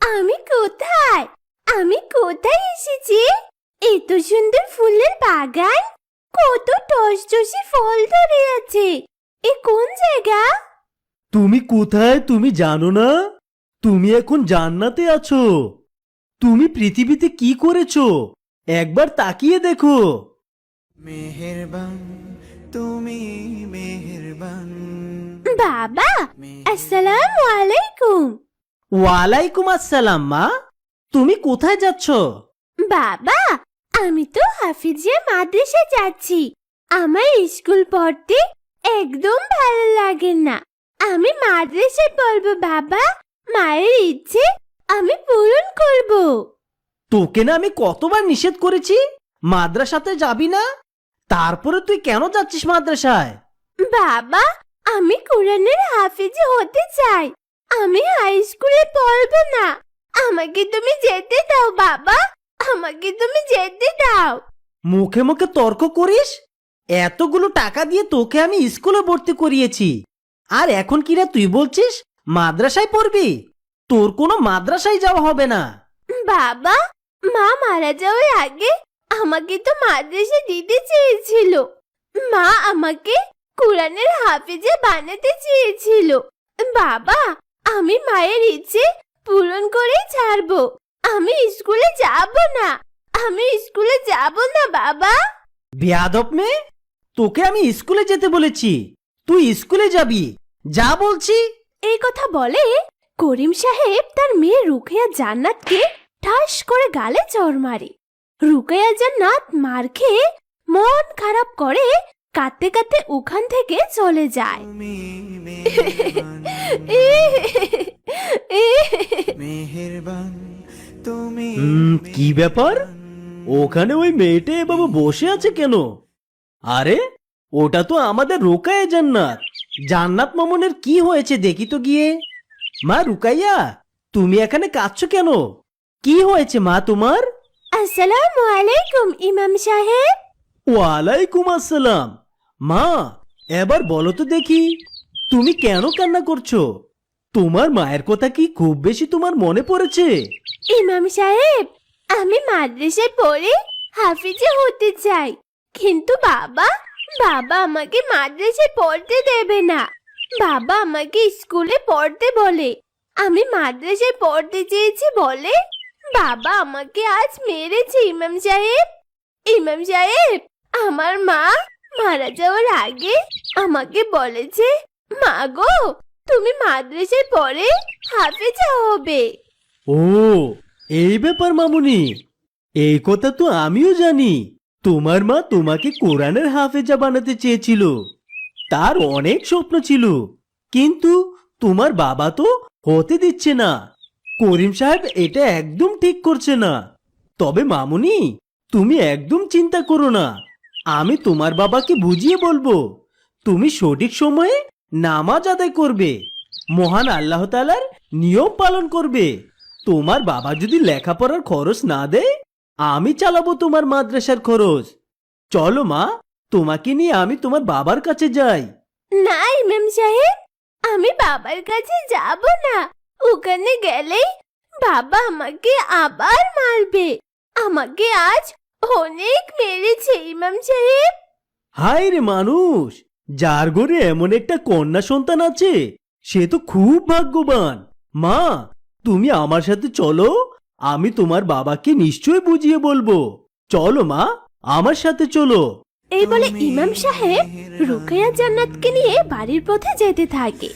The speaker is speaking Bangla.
আমি কোথায়? আমি কোথায় এসেছি? এত সুন্দর ফুলের বাগান। কত টস টসে ফল ধরে আছে। এ কোন জায়গা? তুমি কোথায় তুমি জানো না? তুমি এখন জান্নাতে আছো। তুমি পৃথিবীতে কি করেছ? একবার তাকিয়ে দেখো। মেহেরবান তুমি মেহেরবান। বাবা আসসালামু আলাইকুম। ওয়ালাইকুম আসসালাম মা। তুমি কোথায় যাচ্ছ? বাবা আমি তো হাফিজিয়া মাদ্রাসায় যাচ্ছি। আমার স্কুল পড়তে একদম ভালো লাগে না। আমি মাদ্রাসায় পড়ব বাবা। মায়ের ইচ্ছে আমি পূরণ করব। তোকে না আমি কতবার নিষেধ করেছি? মাদ্রাসাতে যাবি না? তারপরে তুই কেন যাচ্ছিস মাদ্রাসায়? বাবা আমি কোরআনের হাফিজি হতে চাই। আমি হাই স্কুলে পড়ব না। আমাকে তুমি যেতে দাও বাবা। আমাকে তুমি যেতে দাও। মুখে মুখে তর্ক করিস? এতগুলো টাকা দিয়ে তোকে আমি স্কুলে ভর্তি করিয়েছি। আর এখন কিনা তুই বলছিস? মাদ্রাসায় পড়বি? তোর কোনো মাদ্রাসায় যাওয়া হবে না। বাবা মা মারা যাওয়ার আগে আমাকে তো মাদ্রাসা দিতে চেয়েছিল। মা আমাকে কোরআনের হাফিজে বানাতে চেয়েছিল। বাবা আমি মায়ের ইচ্ছে পূরণ করেই ছাড়বো। আমি স্কুলে যাব না। আমি স্কুলে যাব না বাবা। বেয়াদব মেয়ে তোকে আমি স্কুলে যেতে বলেছি। তুই স্কুলে যাবি। যা বলছি। এই কথা বলে করিম সাহেব তার মেয়ে রুকেয়া জান্নাতকে ঠাস করে গালে চড় মারে। রুকেয়া জান্নাত মার খেয়ে মন খারাপ করে কাঁদতে কাঁদতে ওখান থেকে চলে যায়। কি ব্যাপার? ওখানে ওই মেয়েটা এভাবে বসে আছে কেন? আরে ওটা তো আমাদের রোকায় জান্নাত। জান্নাত মামনের কি হয়েছে দেখি তো গিয়ে। মা রুকাইয়া তুমি এখানে কাঁদছো কেন? কি হয়েছে মা তোমার? আসসালামু আলাইকুম ইমাম সাহেব। ওয়ালাইকুম আসসালাম। মা, এবার বলো তো দেখি, তুমি কেন কান্না করছ? তোমার মায়ের কথা কি খুব বেশি তোমার মনে পড়েছে? ইমাম সাহেব, আমি মাদ্রাসায় পড়ে হাফিজে হতে চাই, কিন্তু বাবা বাবা আমাকে মাদ্রাসায় পড়তে দেবে না। বাবা আমাকে স্কুলে পড়তে বলে, আমি মাদ্রাসায় পড়তে চেয়েছি বলে, বাবা আমাকে আজ মেরেছে ইমাম সাহেব। ইমাম সাহেব, আমার মা মারা যাওয়ার আগে আমাকে বলেছে মা গো, তুমি মাদ্রাসায় পড়ে হাফিজা হবে। ও, এই ব্যাপার মামুনি। এই কথা তো আমিও জানি। তোমার মা তোমাকে কোরআনের হাফেজা বানাতে চেয়েছিল। তার অনেক স্বপ্ন ছিল। কিন্তু তোমার বাবা তো হতে দিচ্ছে না। করিম সাহেব এটা একদম ঠিক করছে না। তবে মামুনি, তুমি একদম চিন্তা করো না। আমি তোমার বাবাকে বুঝিয়ে বলব। তুমি সঠিক সময়ে নামাজ আদায় করবে। মহান আল্লাহ তালার নিয়ম পালন করবে। তোমার বাবা যদি লেখাপড়ার খরচ না দেয়, আমি চালাবো তোমার মাদ্রাসার খরচ। চলো মা, তোমাকে নিয়ে আমি তোমার বাবার কাছে যাই। না, ইমাম সাহেব, আমি বাবার কাছে যাব না। ওখানে গেলেই বাবা আমাকে আবার মারবে। আমাকে আজ অনেক মেরেছে ইমাম সাহেব। হায় রে মানুষ যার ঘরে এমন একটা কন্যা সন্তান আছে সে তো খুব ভাগ্যবান। মা তুমি আমার সাথে চলো আমি তোমার বাবাকে নিশ্চয় বুঝিয়ে বলব। চলো মা আমার সাথে চলো। এই বলে ইমাম সাহেব রুকেয়া জান্নাতকে নিয়ে বাড়ির পথে যেতে থাকে।